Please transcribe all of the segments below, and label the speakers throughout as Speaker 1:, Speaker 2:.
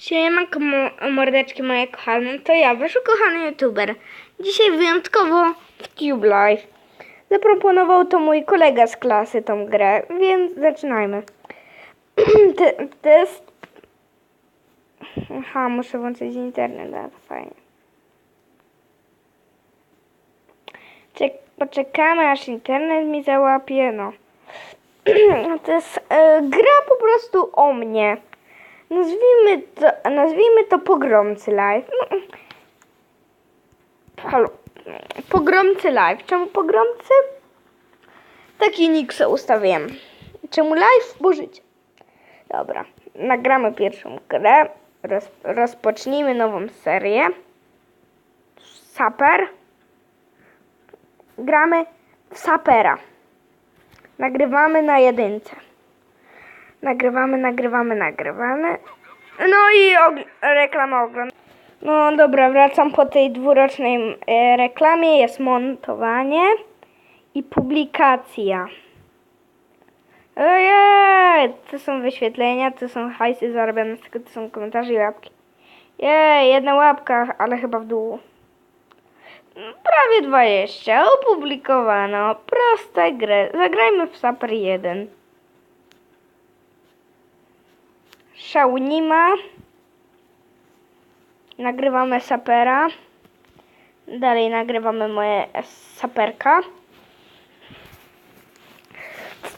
Speaker 1: Siemanko mo- mordeczki moje kochane, to ja, wasz ukochany youtuber. Dzisiaj wyjątkowo w Tube Live. Zaproponował to mój kolega z klasy tą grę, więc zaczynajmy. Te- Test... Aha, muszę włączyć internet, a to fajnie. Czek poczekamy aż internet mi załapie, no. To jest e, gra po prostu o mnie. Nazwijmy to, nazwijmy to pogromcy live. No. Halo. Pogromcy live. Czemu pogromcy? Taki nick sobie ustawiłem. Czemu live? Bo życie. Dobra. Nagramy pierwszą grę. Roz, rozpocznijmy nową serię. Saper. Gramy w Sapera. Nagrywamy na jedynce. Nagrywamy, nagrywamy, nagrywamy. No i og- reklama ogląda. No dobra, wracam po tej dwurocznej e, reklamie. Jest montowanie i publikacja. Ojej, to są wyświetlenia, to są hajsy zarabiane z tego, to są komentarze i łapki. Jej, jedna łapka, ale chyba w dół. Prawie 20. Opublikowano. Proste gry. Zagrajmy w Saper 1. Shaunima. Nagrywamy sapera. Dalej nagrywamy moje saperka.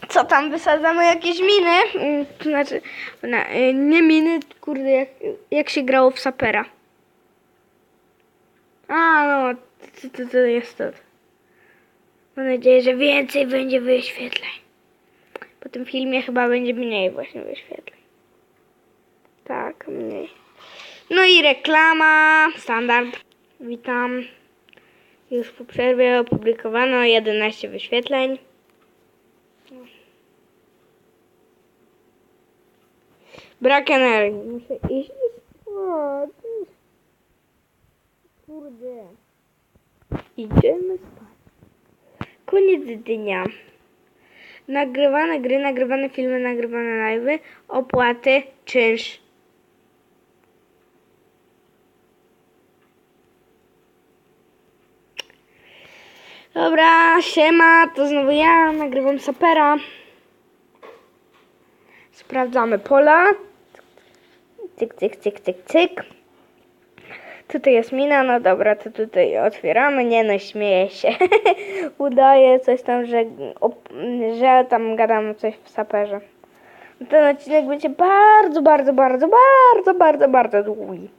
Speaker 1: Co tam wysadzamy jakieś miny? Mm, To znaczy, na, y, nie miny, kurde, jak, jak się grało w sapera. A, no, to, to, to jest to. Mam nadzieję, że więcej będzie wyświetleń. Po tym filmie chyba będzie mniej właśnie wyświetleń. Tak, mniej. No i reklama, standard. Witam. Już po przerwie opublikowano 11 wyświetleń. Brak energii. Muszę iść spać. Kurde. Idziemy spać. Koniec dnia. Nagrywane gry, nagrywane filmy, nagrywane live'y, opłaty, czynsz. Dobra, siema, to znowu ja, nagrywam sapera. Sprawdzamy pola. Cyk, cyk, cyk, cyk, cyk. Tutaj jest mina, no dobra, to tutaj otwieramy. Nie no, śmieję się. Udaję coś tam, że, że tam gadam coś w saperze. Ten odcinek będzie bardzo, bardzo, bardzo, bardzo, bardzo, bardzo długi.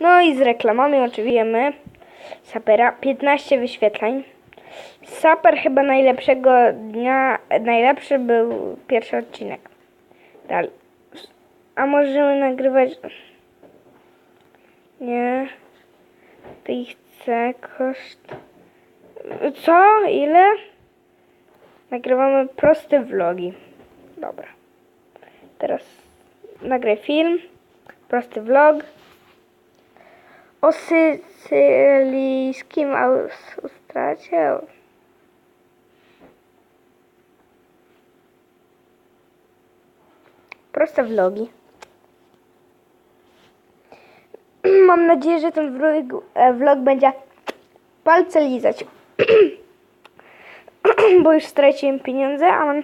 Speaker 1: No i z reklamami oczywiście. Sapera 15 wyświetleń. Saper chyba najlepszego dnia, najlepszy był pierwszy odcinek. Dalej. A możemy nagrywać... Nie. Tutaj chcę koszt... Co? Ile? Nagrywamy proste vlogi. Dobra. Teraz nagraj film. Prosty vlog. O sycylijskim autostracie. Proste vlogi. Mam nadzieję, że ten vlog, e, vlog będzie palce lizać. Bo już straciłem pieniądze, a mam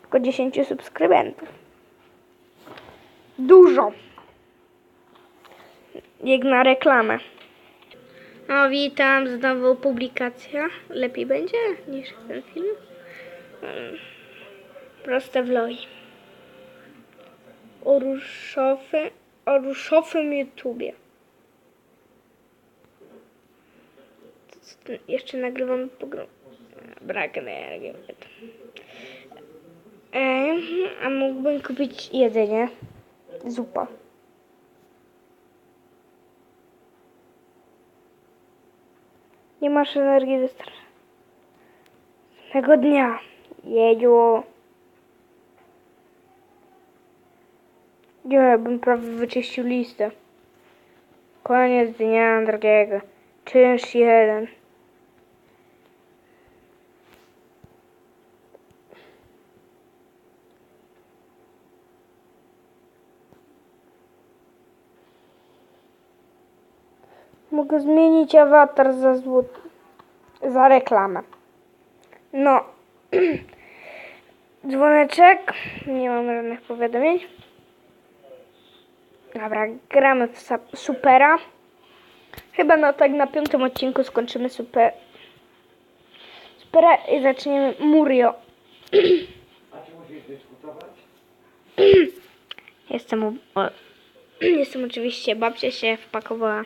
Speaker 1: tylko 10 subskrybentów. Dużo. Jak na reklamę. No witam, znowu publikacja. Lepiej będzie niż ten film. Mm. Proste vlogi. O ruszowym, o ruszowym YouTubie. Jeszcze nagrywam program. Brak energii. A mógłbym kupić jedzenie. Zupa. Nie masz energii wystarczy. Tego dnia. Jedziu. Nie, bym prawie wyczyścił listę. Koniec dnia drugiego. Czynsz jeden. Mogę zmienić awatar za złot... za reklamę. No. Dzwoneczek. Nie mam żadnych powiadomień. Dobra, gramy w supera. Chyba no tak na piątym odcinku skończymy super. Supera i zaczniemy Murio.
Speaker 2: A czy musisz dyskutować?
Speaker 1: Jestem, o, jestem oczywiście, babcia się wpakowała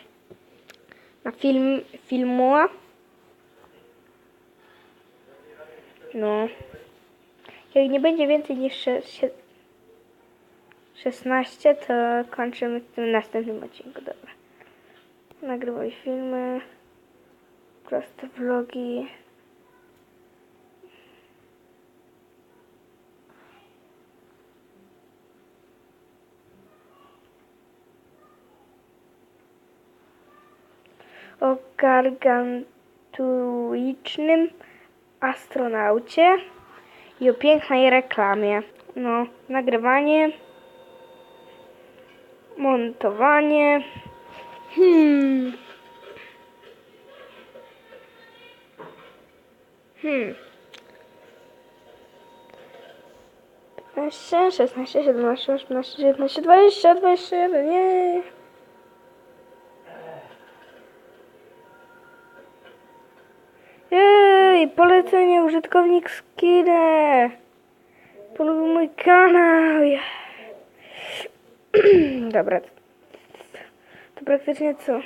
Speaker 1: na film, filmuła. No. Jak nie będzie więcej niż sze- sie- 16, to kończymy w tym następnym odcinku, dobra. Nagrywaj filmy, proste vlogi. O gargantuicznym astronaucie i o pięknej reklamie. No, nagrywanie, montowanie. Hmm. Hmm. 15, 16, 17, 18, 19, 20, 21, nie. Polecenie użytkownik Skire. Polubił mój kanał. Dobra. To praktycznie co?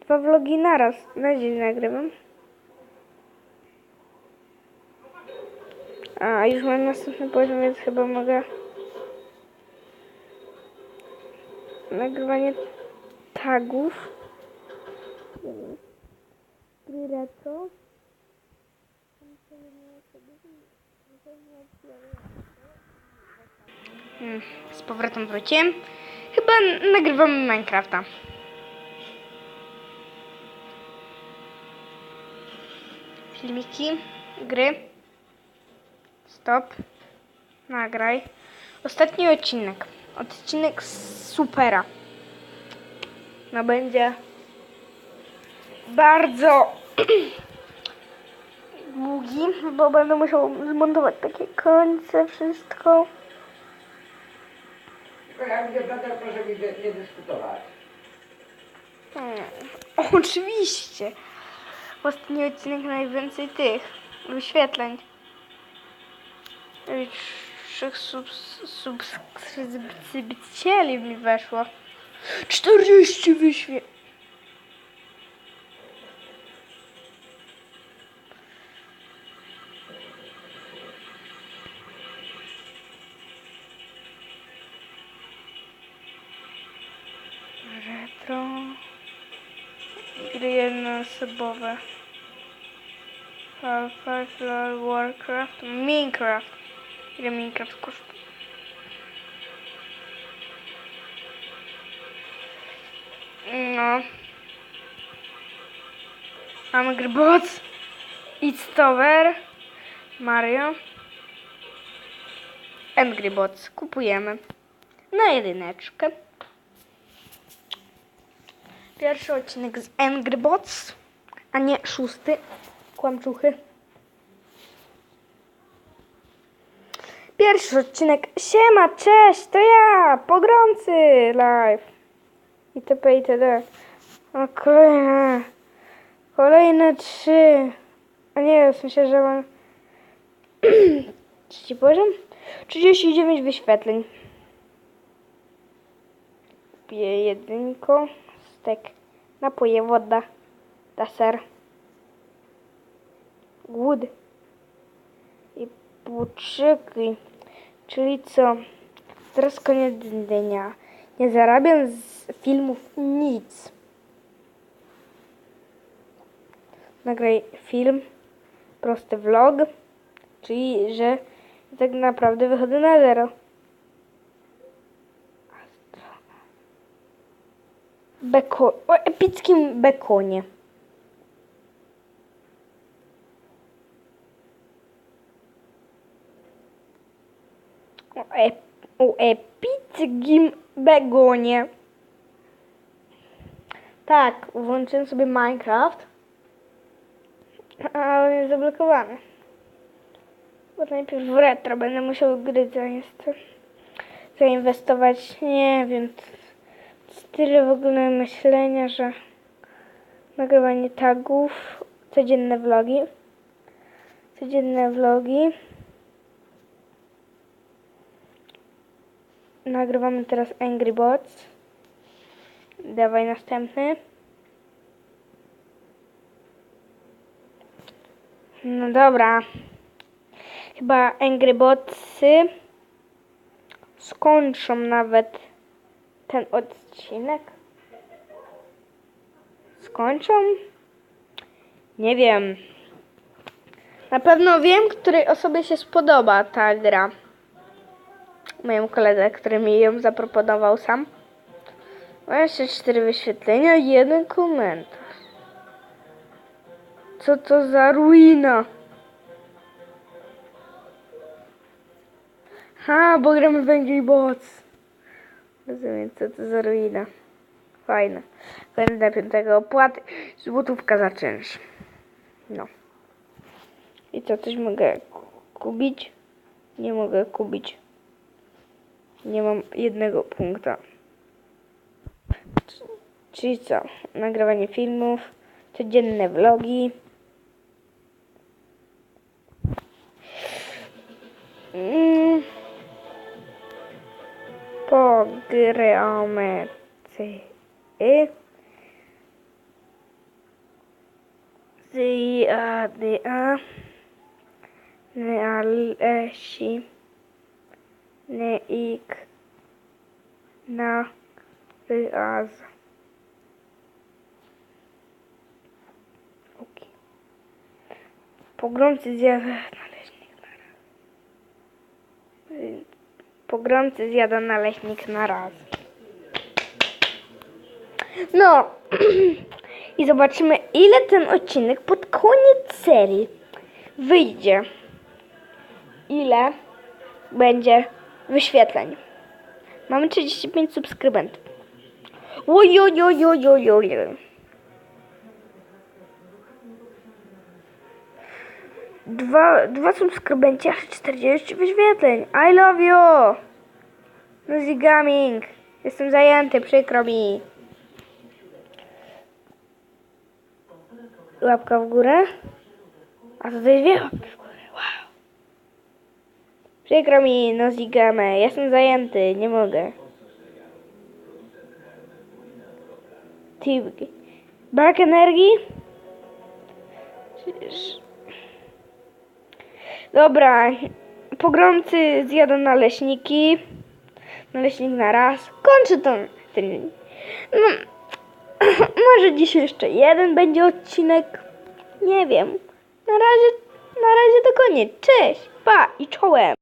Speaker 1: Dwa vlogi naraz na dzień nagrywam. A, już mam następny poziom, więc chyba mogę... Nagrywanie tagów. Gry retro. Hmm, z powrotem wróciłem. Chyba nagrywamy Minecrafta. Filmiki, gry. Stop. Nagraj. Ostatni odcinek. Odcinek supera. No będzie bardzo długi, bo będę musiał zmontować takie końce, wszystko.
Speaker 2: Tylko ja mówię, Piotr, proszę mi nie, dyskutować.
Speaker 1: Hmm. Oczywiście. Ostatni odcinek najwięcej tych wyświetleń. Trzech subs- subskrypcjeli mi weszło. 40 wyświetleń. Half-Life, LoL, Warcraft, Minecraft. Ile Minecraft kosztuje? No. Mamy Gryboc. It's Tower. Mario. Angry Bots. Kupujemy. Na jedyneczkę. Pierwszy odcinek z Angry Bots, a nie szósty. Kłamczuchy. Pierwszy odcinek. Siema, cześć, to ja, Pogromcy Live. Itp. itd. A kolejne. Kolejne trzy. A nie, w sensie, że mam... Trzeci poziom? 39 wyświetleń. Piję jedynko. Stek. Napoje, woda. Deser. Głód. I poczekaj. Czyli co? Teraz koniec dnia. Nie zarabiam z filmów nic. Nagraj film. Prosty vlog. Czyli, że tak naprawdę wychodzę na zero. Beko o epickim bekonie. O, ep o epickim begonie. Tak, włączyłem sobie Minecraft. A on jest zablokowany. Bo najpierw w retro będę musiał gry zainwestować. Nie wiem. Tyle w ogóle myślenia, że nagrywanie tagów, codzienne vlogi. Codzienne vlogi. Nagrywamy teraz Angry Bots. Dawaj następny. No dobra. Chyba Angry Botsy skończą nawet ten odcinek. Skończą? Nie wiem. Na pewno wiem, której osobie się spodoba ta gra. Mojemu koledze, który mi ją zaproponował sam. 24 wyświetlenia, jeden komentarz. Co to za ruina? Ha, bo gramy w Angry Bots. Rozumiem, co to za ruina. Fajne. Będę piątego opłaty. Złotówka za czynsz. No. I co, coś mogę ku- kupić? Nie mogę kupić. Nie mam jednego punkta. Czyli co? Nagrywanie filmów, codzienne vlogi. Mm. Pogramy cy- Zjadła Neik na Ryaz. Okej. Pogromcy zjada naleśnik na raz. Pogromcy zjada naleśnik na raz. No. I zobaczymy, ile ten odcinek pod koniec serii wyjdzie. Ile będzie wyświetleń. Mamy 35 subskrybentów. Ojojojojojoj. Dwa, dwa subskrybenci, aż 40 wyświetleń. I love you. Nozy Gaming. Jestem zajęty, przykro mi. Łapka w górę. A tutaj dwie łapki. Przykro mi, Nozy Game. Jestem zajęty, nie mogę. Tibki. Brak energii? Dobra. Pogromcy zjadą naleśniki. Naleśnik na raz. Kończy to. Ten, no, może dzisiaj jeszcze jeden będzie odcinek. Nie wiem. Na razie, na razie to koniec. Cześć, pa i czołem.